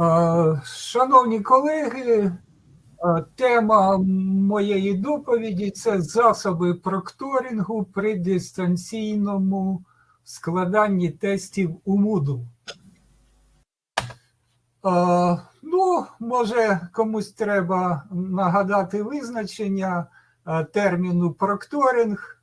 Е, Шановні колеги, е, тема моєї доповіді це засоби прокторингу при дистанційному складанні тестів у Moodle. Е, Ну, може, комусь треба нагадати визначення терміну прокторинг.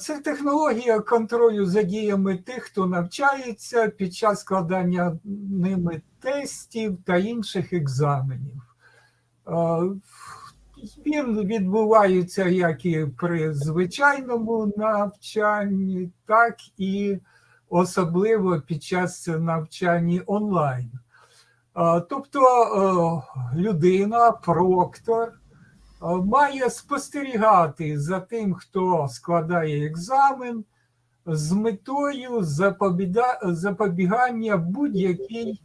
Це технологія контролю за діями тих, хто навчається під час складання ними тестів та інших екзаменів. Він відбувається як і при звичайному навчанні, так і особливо під час навчання онлайн. Тобто е, людина, проктор, має спостерігати за тим, хто складає екзамен, з метою запобігання будь-якій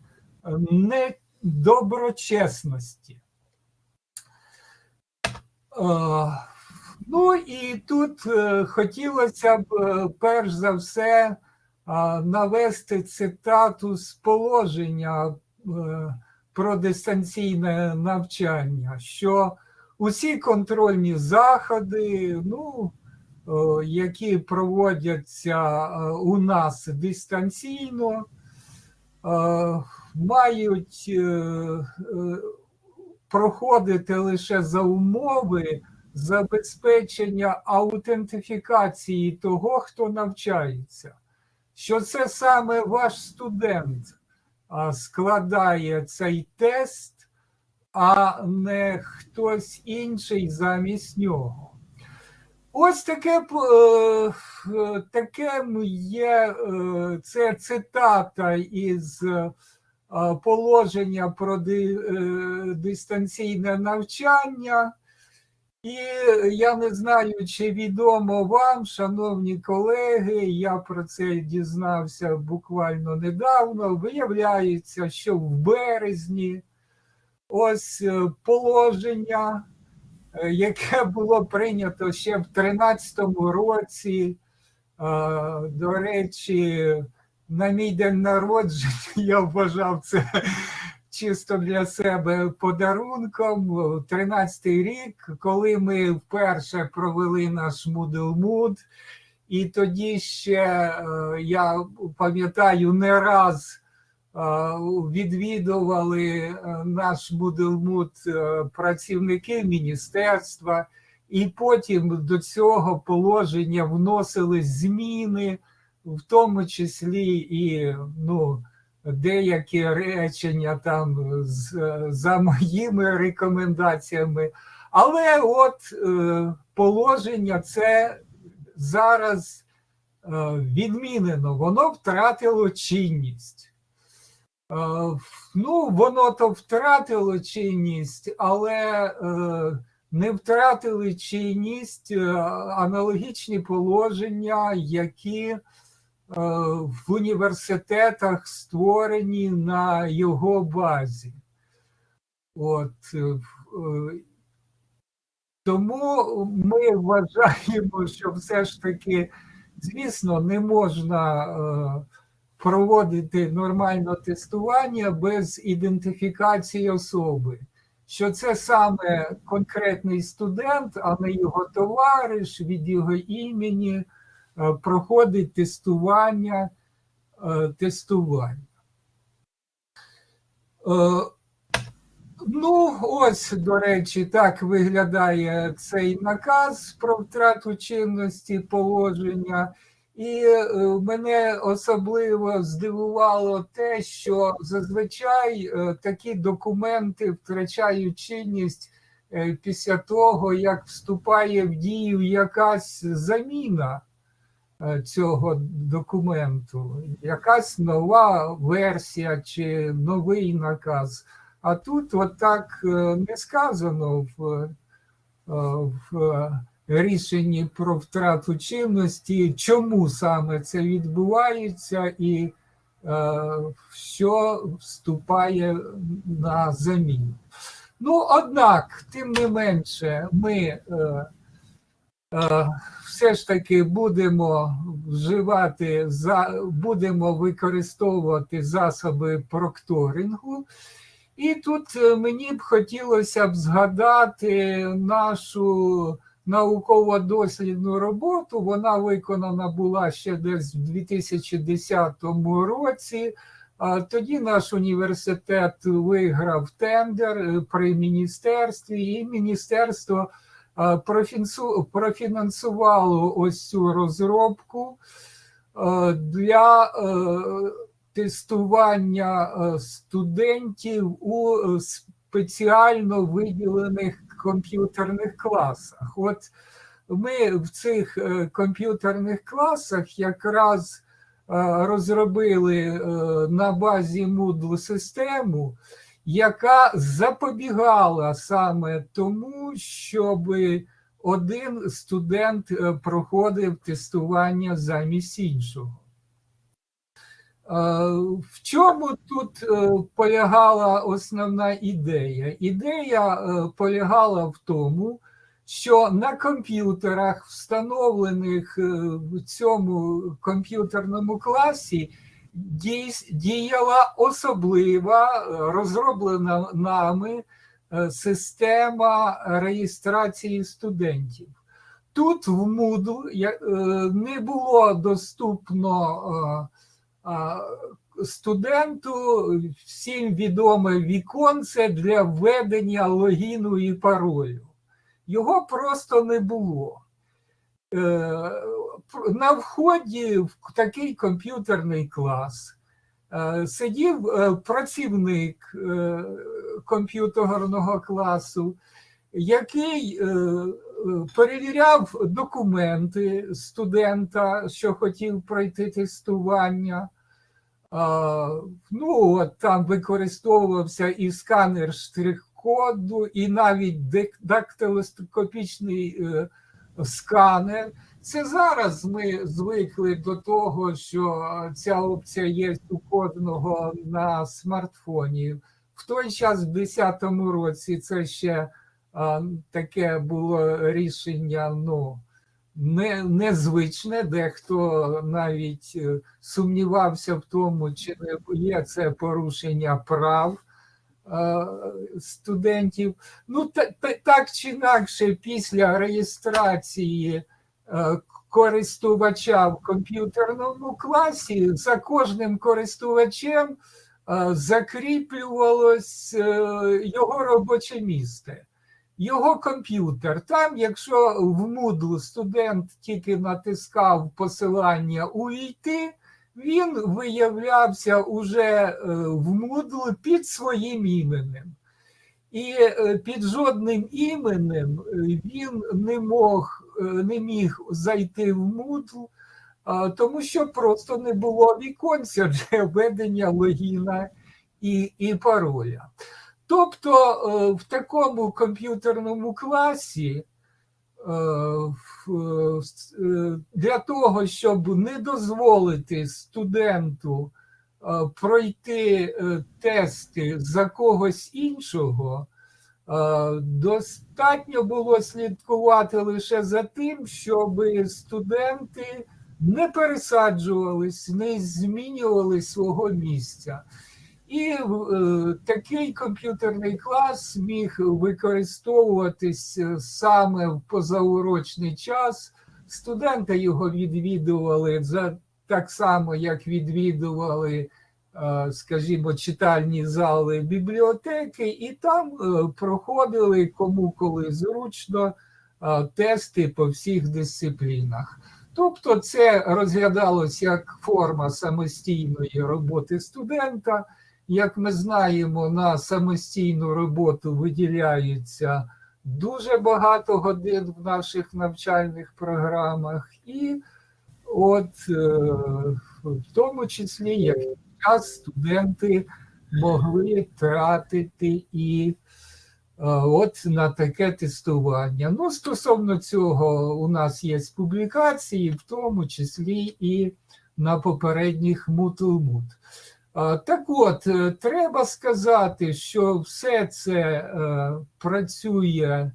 е, недоброчесності. Е, Ну і тут е, хотілося б е, перш за все е, навести цитату з положення е, про дистанційне навчання, що усі контрольні заходи, ну, е, які проводяться е, у нас дистанційно, е, мають проходити лише за умови забезпечення аутентифікації того, хто навчається. Що це саме ваш студент складає цей тест, а не хтось інший замість нього. Ось таке, е, таке є е, це цитата із е, положення про дистанційне навчання. І я не знаю, чи відомо вам, шановні колеги, я про це дізнався буквально недавно. Виявляється, що в березні ось е, положення, е, яке було прийнято ще в 2013 році. е, До речі, на мій день народження я вважав це чисто для себе подарунком. 13-й рік, коли ми вперше провели наш Mood, і тоді ще я пам'ятаю не раз відвідували е, наш Mood е, працівники міністерства, і потім до цього положення вносили зміни, в тому числі і ну, деякі речення там за моїми рекомендаціями. Але от е, положення це зараз е, відмінено, воно втратило чинність. Е, ну, воно то втратило чинність, але е, не втратили чинність е, аналогічні положення, які в університетах створені на його базі. От, тому ми вважаємо, що все ж таки, звісно, не можна проводити нормальне тестування без ідентифікації особи. Що це саме конкретний студент, а не його товариш від його імені е, проходить тестування. е, тестування. Е, Ну, ось, до речі, так виглядає цей наказ про втрату чинності положення. І е, мене особливо здивувало те, що зазвичай е, такі документи втрачають чинність е, після того, як вступає в дію якась заміна цього документу, якась нова версія чи новий наказ. А тут от так е, не сказано в, в рішенні про втрату чинності, чому саме це відбувається і е, що вступає на заміну. Ну, однак, тим не менше, ми е, е, все ж таки будемо вживати будемо використовувати засоби прокторингу. І тут мені б хотілося б згадати нашу науково-дослідну роботу. Вона виконана була ще десь в 2010 році. Тоді наш університет виграв тендер е, при міністерстві, і міністерство профінансувало ось цю розробку для е, тестування е, студентів у спеціально виділених комп'ютерних класах. От ми в цих е, комп'ютерних класах якраз е, розробили е, на базі Moodle систему, яка запобігала саме тому, щоб один студент проходив тестування замість іншого. Е, В чому тут е, полягала основна ідея? Ідея е, полягала в тому, що на комп'ютерах, встановлених в цьому комп'ютерному класі, діяла особлива розроблена нами система реєстрації студентів. Тут в Moodle не було доступно студенту всім відоме віконце для введення логіну і паролю. Його просто не було. Е, На вході в такий комп'ютерний клас е, сидів е, працівник комп'ютерного класу, який перевіряв документи студента, що хотів пройти тестування. Ну, от там використовувався і сканер штрих-коду, і навіть дактилоскопічний е, сканер. Це зараз ми звикли до того, що ця опція є у кожного на смартфоні. В той час, в 2010 році, це ще таке було рішення ну, не, незвичне, дехто навіть е, сумнівався в тому, чи не є це порушення прав е, студентів. Ну, та, та, так чи інакше, після реєстрації е, користувача в комп'ютерному класі за кожним користувачем е, закріплювалось е, його робоче місце його комп'ютер. Там, якщо в Moodle студент тільки натискав посилання увійти, він виявлявся уже е, в Moodle під своїм іменем. І е, під жодним іменем е, він не мог, не міг зайти в Moodle, тому що просто не було віконця для введення логіна і, і пароля. Тобто е, в такому комп'ютерному класі е, е, для того, щоб не дозволити студенту пройти тести за когось іншого, достатньо було слідкувати лише за тим, щоб студенти не пересаджувались, не змінювали свого місця. І е, такий комп'ютерний клас міг використовуватись е, саме в позаурочний час. Студенти його відвідували за так само, як відвідували, е, скажімо, читальні зали бібліотеки, і там е, проходили кому коли зручно е, тести по всіх дисциплінах. Тобто, це розглядалось як форма самостійної роботи студента. Як ми знаємо, на самостійну роботу виділяється дуже багато годин в наших навчальних програмах, і от е, в тому числі як час студенти могли тратити і е, от на таке тестування. Ну, стосовно цього, у нас є публікації, в тому числі і на попередніх Moodle-Mood. А, Так от, е, треба сказати, що все це е, працює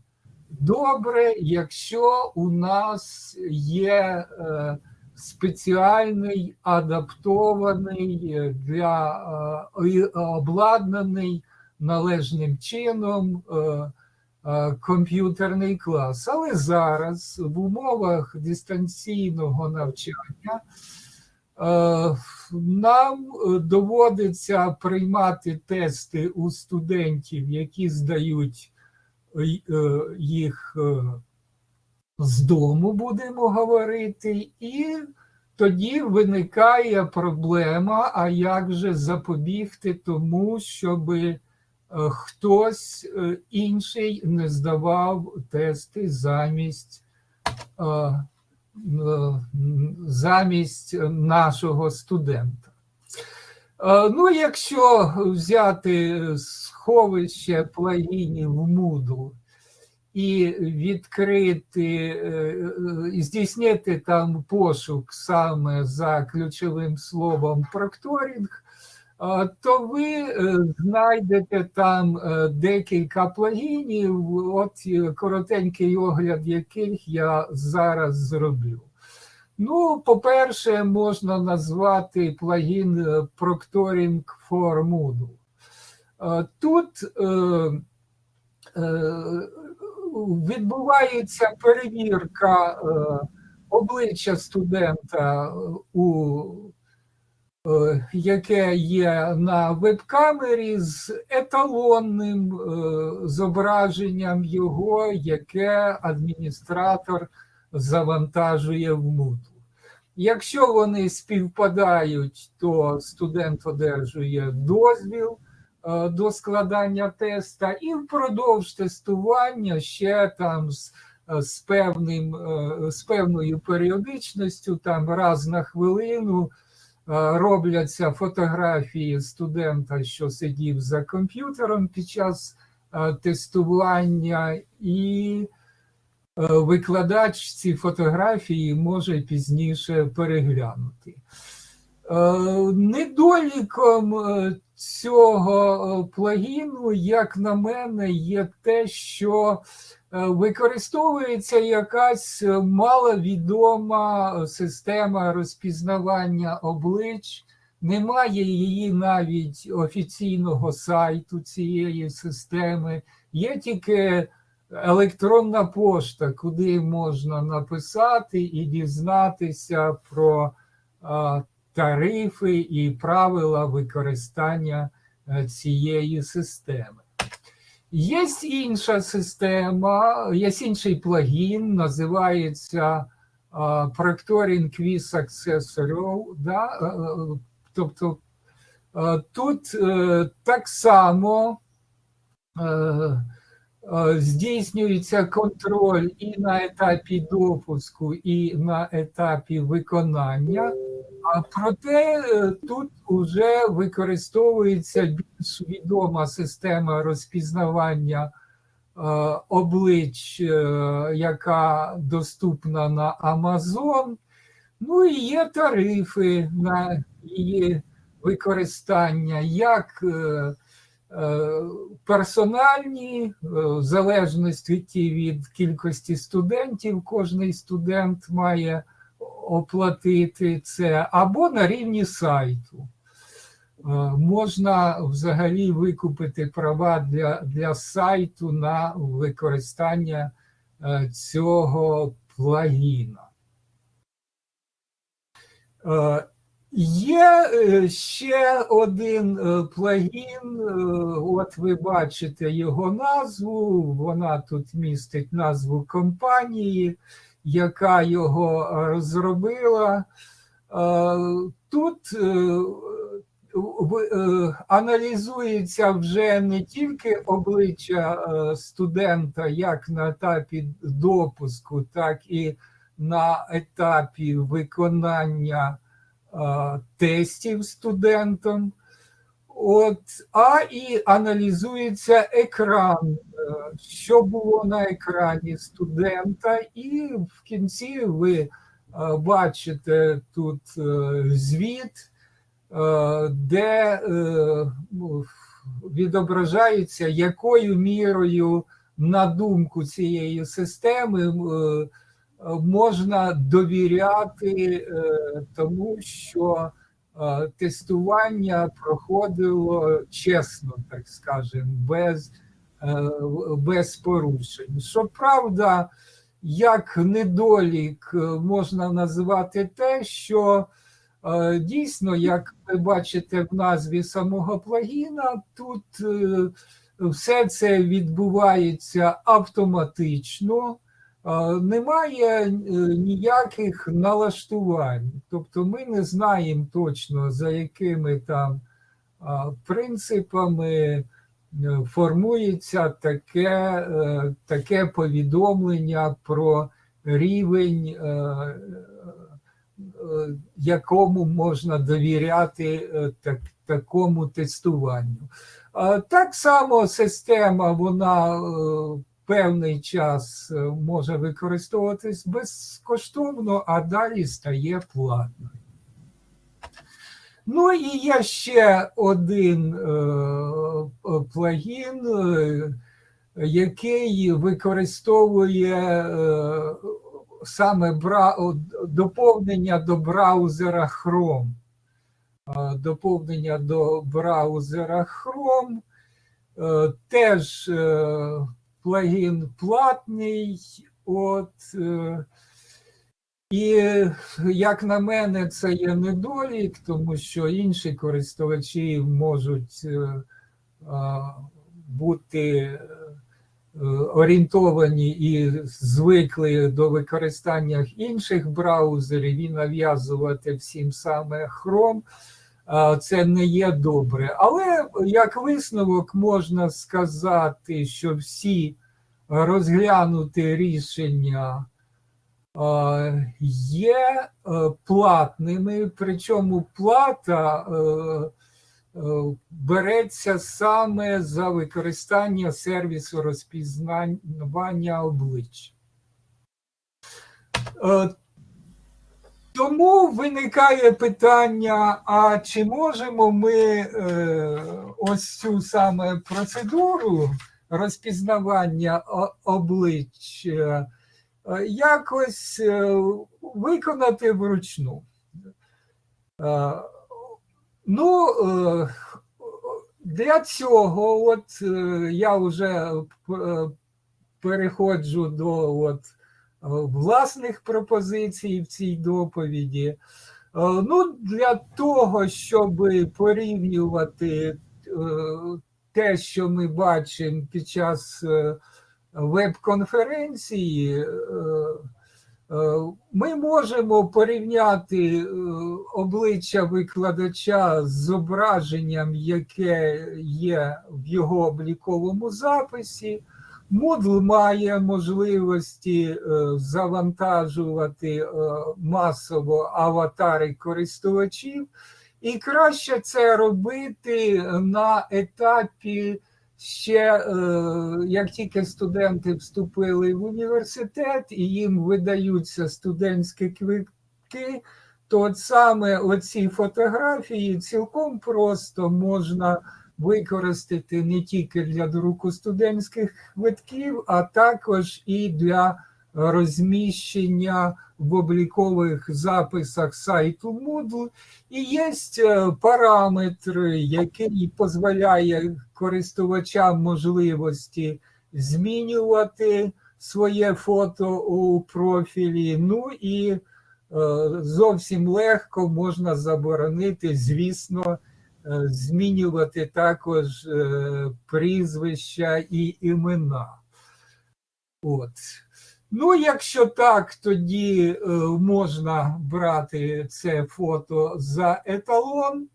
добре, якщо у нас є е, спеціальний адаптований для обладнаний належним чином комп'ютерний клас. Але зараз в умовах дистанційного навчання нам е, доводиться приймати тести у студентів, які здають е, е, їх е, з дому, будемо говорити, і тоді виникає проблема, а як же запобігти тому, щоб хтось е, інший не здавав тести замість, е, е, замість нашого студента. Е, Ну, якщо взяти сховище плагінів в Moodle і відкрити, е, е, здійснити там пошук саме за ключовим словом прокторінг, а, то ви е, знайдете там е, декілька плагінів, от е, коротенький огляд яких я зараз зроблю. Ну, по-перше, можна назвати плагін Proctoring for Moodle. Тут відбувається перевірка обличчя студента у яке є на веб-камері з еталонним е, зображенням його, яке адміністратор завантажує в Moodle. Якщо вони співпадають, то студент одержує дозвіл е, до складання теста, і впродовж тестування ще там з, е, з, певним, е, з певною періодичністю, там раз на хвилину, е, робляться фотографії студента, що сидів за комп'ютером під час е, тестування, і е, викладач ці фотографії може пізніше переглянути. Е, Недоліком е, цього е, плагіну, як на мене, є те, що е, використовується якась е, маловідома система розпізнавання облич. Немає її навіть офіційного сайту цієї системи. Є тільки електронна пошта, куди можна написати і дізнатися про тарифи і правила використання е, цієї системи. Є інша система, є інший плагін, називається Proctoring Quiz Accessor. Да? е, е, Тобто е, тут так само здійснюється контроль і на етапі допуску, і на етапі виконання. А проте е, тут вже використовується більш відома система розпізнавання е, облич, е, яка доступна на Amazon. Ну і є тарифи на її використання, як е, е, персональні, е, в залежності від кількості студентів, кожний студент має оплатити це, або на рівні сайту. Е, Можна взагалі викупити права для, для сайту на використання е, цього плагіна. Є е, ще один е, плагін, е, от ви бачите його назву, вона тут містить назву компанії, яка його розробила. Тут аналізується вже не тільки обличчя студента як на етапі допуску, так і на етапі виконання тестів студентом. От, а і аналізується екран, е, що було на екрані студента, і в кінці ви е, бачите тут е, звіт, де ну, відображається, якою мірою на думку цієї системи, можна довіряти е, тому, що е, тестування проходило чесно, так скажемо, без, е, без порушень. Щоправда, як недолік можна називати те, що дійсно, як ви бачите в назві самого плагіна, тут все це відбувається автоматично. Немає е, ніяких налаштувань, тобто ми не знаємо точно, за якими там принципами е, формується таке, е, таке повідомлення про рівень, якому можна довіряти так, такому тестуванню. Так само система, вона певний час е, може використовуватись безкоштовно, а далі стає платною. Ну і є ще один е, плагін, е, який використовує саме доповнення до браузера Chrome. Доповнення до браузера Chrome. Теж плагін платний. От, е, і, як на мене, це є недолік, тому що інші користувачі можуть е, бути е, орієнтовані і звикли до використання інших браузерів і нав'язувати всім саме Chrome. Це не є добре. Але як висновок можна сказати, що всі розглянути рішення є е, платними, причому плата е, е, береться саме за використання сервісу розпізнавання облич. Тому виникає питання: а чи можемо ми е, ось цю саме процедуру розпізнавання о- облич е, якось е, виконати вручну? Ну, для цього, от я вже переходжу до от, власних пропозицій в цій доповіді. Е, Ну, для того, щоб порівнювати е, те, що ми бачимо під час е, веб-конференції, е, е, ми можемо порівняти е, обличчя викладача з зображенням, яке є в його обліковому записі. Moodle має можливості е, завантажувати е, масово аватари користувачів, і краще це робити на етапі ще е, як тільки студенти вступили в університет і їм видаються студентські квитки, то от саме оці фотографії цілком просто можна використати не тільки для друку студентських квитків, а також і для розміщення в облікових записах сайту Moodle. І є е, параметр, який дозволяє користувачам можливості змінювати своє фото у профілі. Ну і е, зовсім легко можна заборонити, звісно, змінювати також е, прізвища і імена. От. Ну, якщо так, тоді е, можна брати це фото за еталон.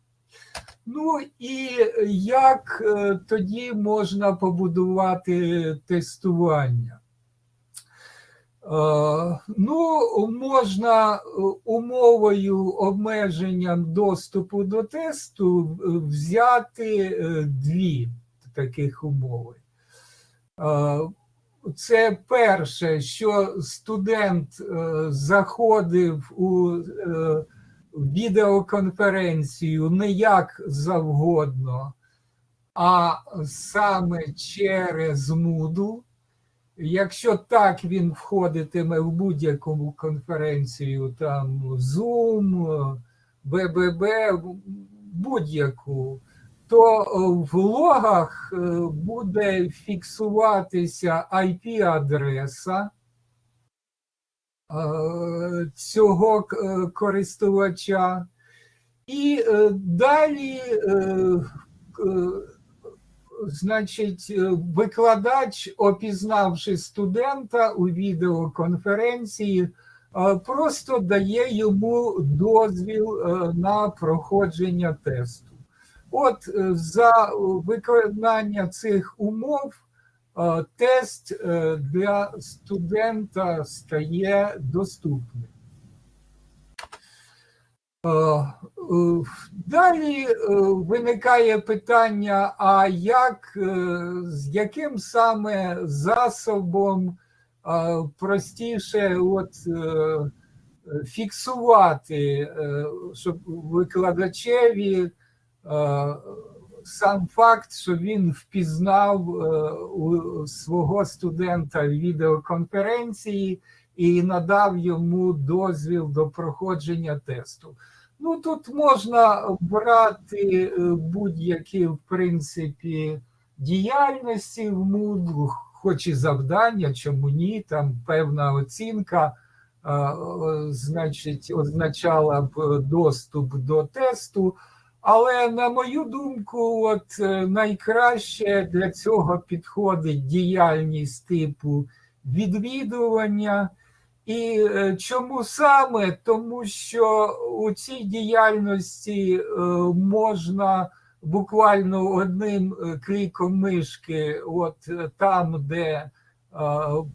Ну і як е, тоді можна побудувати тестування? Е, Ну, можна е, умовою обмеженням доступу до тесту е, взяти дві таких умови. Це перше, що студент заходив у відеоконференцію не як завгодно, а саме через Moodle. Якщо так він входитиме в будь-яку конференцію, там Zoom, БББ, будь-яку, то в логах е, буде фіксуватися IP-адреса е, цього е, користувача. І далі, значить, е, викладач, опізнавши студента у відеоконференції, е, просто дає йому дозвіл е, на проходження тесту. От за виконання цих умов тест для студента стає доступним. Е, е, Далі е, виникає питання: а як з яким саме засобом простіше от, фіксувати, щоб викладачеві сам факт, що він впізнав у свого студента в відеоконференції і надав йому дозвіл до проходження тесту. Ну тут можна брати е, будь-які, в принципі, діяльності в Moodle, хоч і завдання, чому ні, там певна оцінка, е, е, значить, означала б доступ до тесту. Але на мою думку, от найкраще для цього підходить діяльність типу відвідування. І е, чому саме? Тому що у цій діяльності е, можна буквально одним е, кліком мишки, от там, де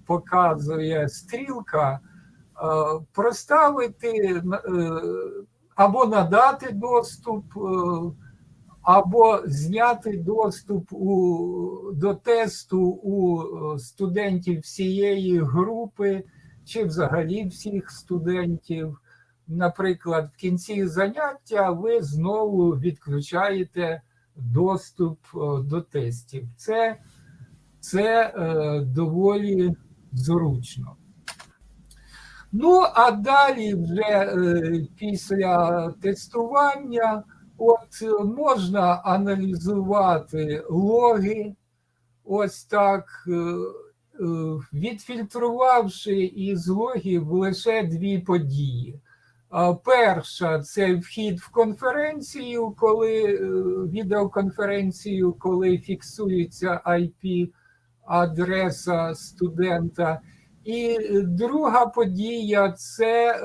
показує стрілка, проставити або надати доступ, або зняти доступ у, до тесту у студентів всієї групи чи взагалі всіх студентів. Наприклад, в кінці заняття ви знову відключаєте доступ е, до тестів. Це, це е, доволі зручно. Ну, а далі, вже е, після тестування, от е, можна аналізувати логи, ось так, е, відфільтрувавши із логів лише дві події. Перша це вхід в конференцію, коли е, відеоконференцію, коли фіксується IP-адреса студента. І друга подія це е, е,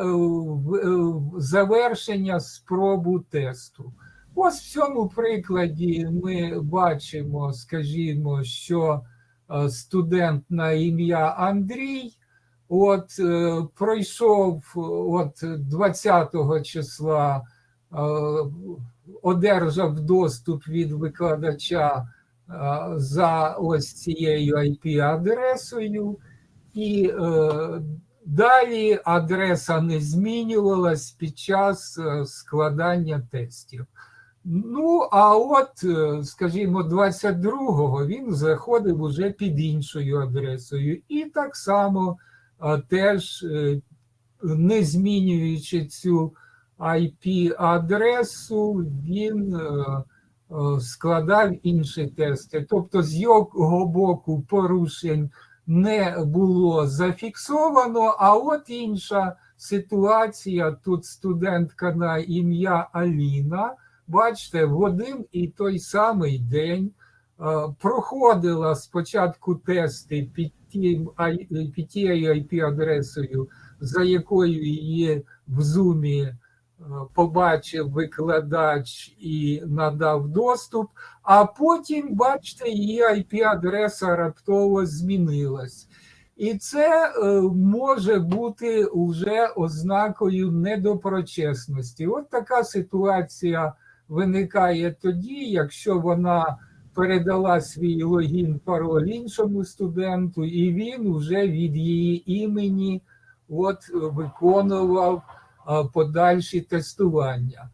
завершення спробу тесту. Ось в цьому прикладі ми бачимо, скажімо, що е, студент на ім'я Андрій. От е, пройшов от 20 числа, е, одержав доступ від викладача е, за ось цією IP-адресою, і е, далі адреса не змінювалась під час е, складання тестів. Ну, а от, е, скажімо, 22-го він заходив уже під іншою адресою, і так само теж е, не змінюючи цю IP-адресу, він е, е, складав інші тести. Тобто, з його боку порушень не було зафіксовано, а от інша ситуація. Тут студентка на ім'я Аліна, бачите, в один і той самий день е, проходила спочатку тести під тією IP-адресою, за якою її в зумі е, побачив викладач і надав доступ, а потім, бачите, її IP-адреса раптово змінилась. І це е, може бути вже ознакою недоброчесності. От така ситуація виникає тоді, якщо вона передала свій логін пароль іншому студенту, і він вже від її імені от, виконував подальші тестування.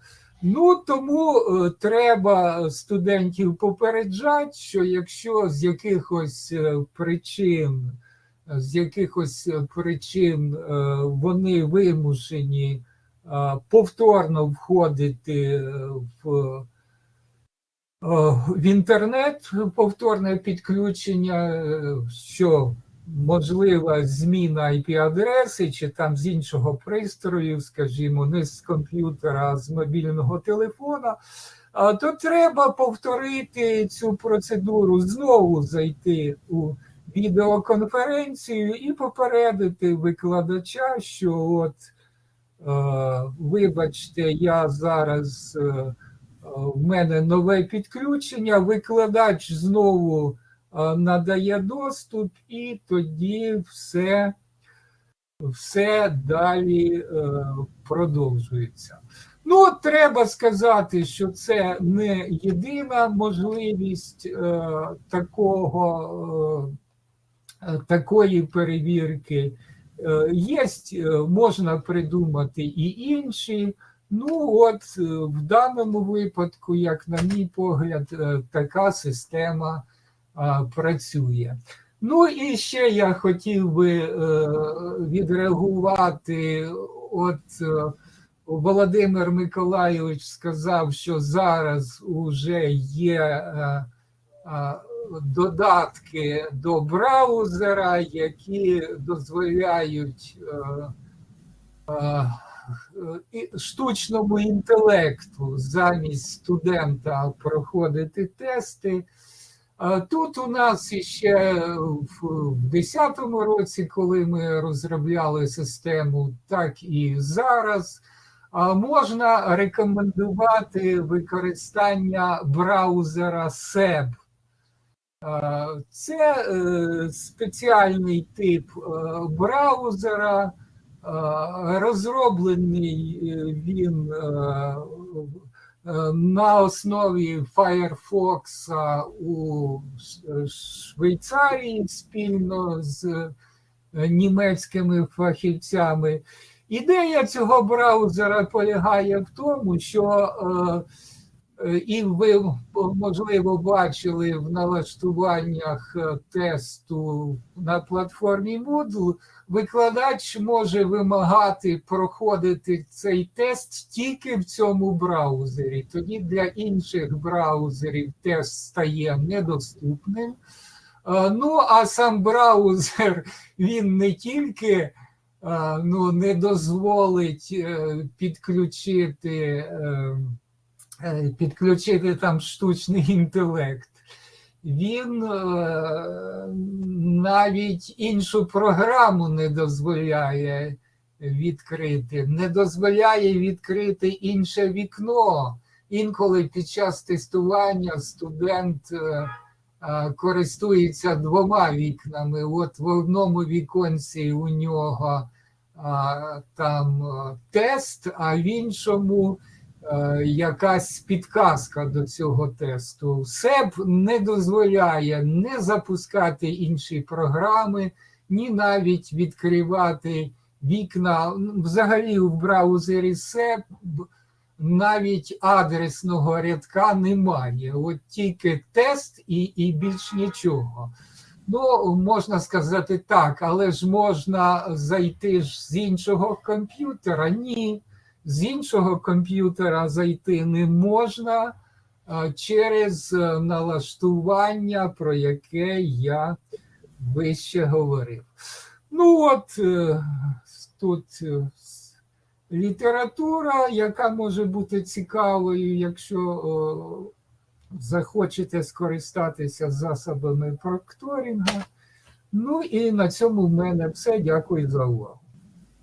Ну тому е, треба студентів попереджати, що якщо з якихось е, причин з якихось е, причин вони вимушені повторно входити е, в, е, в інтернет, повторне підключення, е, що можлива зміна IP-адреси чи там з іншого пристрою, скажімо, не з комп'ютера, а з мобільного телефона, то треба повторити цю процедуру, знову зайти у відеоконференцію і попередити викладача, що от, вибачте, я зараз е, е, в мене нове підключення, викладач знову е, надає доступ, і тоді все, все далі е, продовжується. Ну, треба сказати, що це не єдина можливість е, такого, е, такої перевірки. Е, Є, можна придумати і інші. Ну, от е, в даному випадку, як на мій погляд, е, така система працює. Ну і ще я хотів би е, відреагувати. От е, Володимир Миколайович сказав, що зараз вже є е, е, додатки до браузера, які дозволяють е, е, штучному інтелекту замість студента проходити тести. Тут у нас ще в 2010 році, коли ми розробляли систему, так і зараз можна рекомендувати використання браузера SEB. А, Це е, спеціальний тип е, браузера, е, розроблений е, він е, е, на основі Firefox у Швейцарії спільно з е, німецькими фахівцями. Ідея цього браузера полягає в тому, що е, е, і ви можливо бачили в налаштуваннях е, тесту на платформі Moodle, викладач може вимагати проходити цей тест тільки в цьому браузері. Тоді для інших браузерів тест стає недоступним. Е, Ну, а сам браузер він не тільки е, ну, не дозволить е, підключити, е, е, підключити там штучний інтелект. Він е, навіть іншу програму не дозволяє відкрити, не дозволяє відкрити інше вікно. Інколи під час тестування студент е, е, користується двома вікнами. От в одному віконці у нього там е, тест, а в іншому е, якась підказка до цього тесту. СЕП не дозволяє не запускати інші програми, ні навіть відкривати вікна. Взагалі в браузері СЕП навіть адресного рядка немає. От тільки тест і, і більш нічого. Ну, можна сказати так, але ж можна зайти ж з іншого комп'ютера. Ні, з іншого комп'ютера зайти не можна через е, налаштування, про яке я вище говорив. Ну, от е, тут е, література, яка може бути цікавою, якщо захочете скористатися засобами прокторінга. Ну і на цьому в мене все. Дякую за увагу.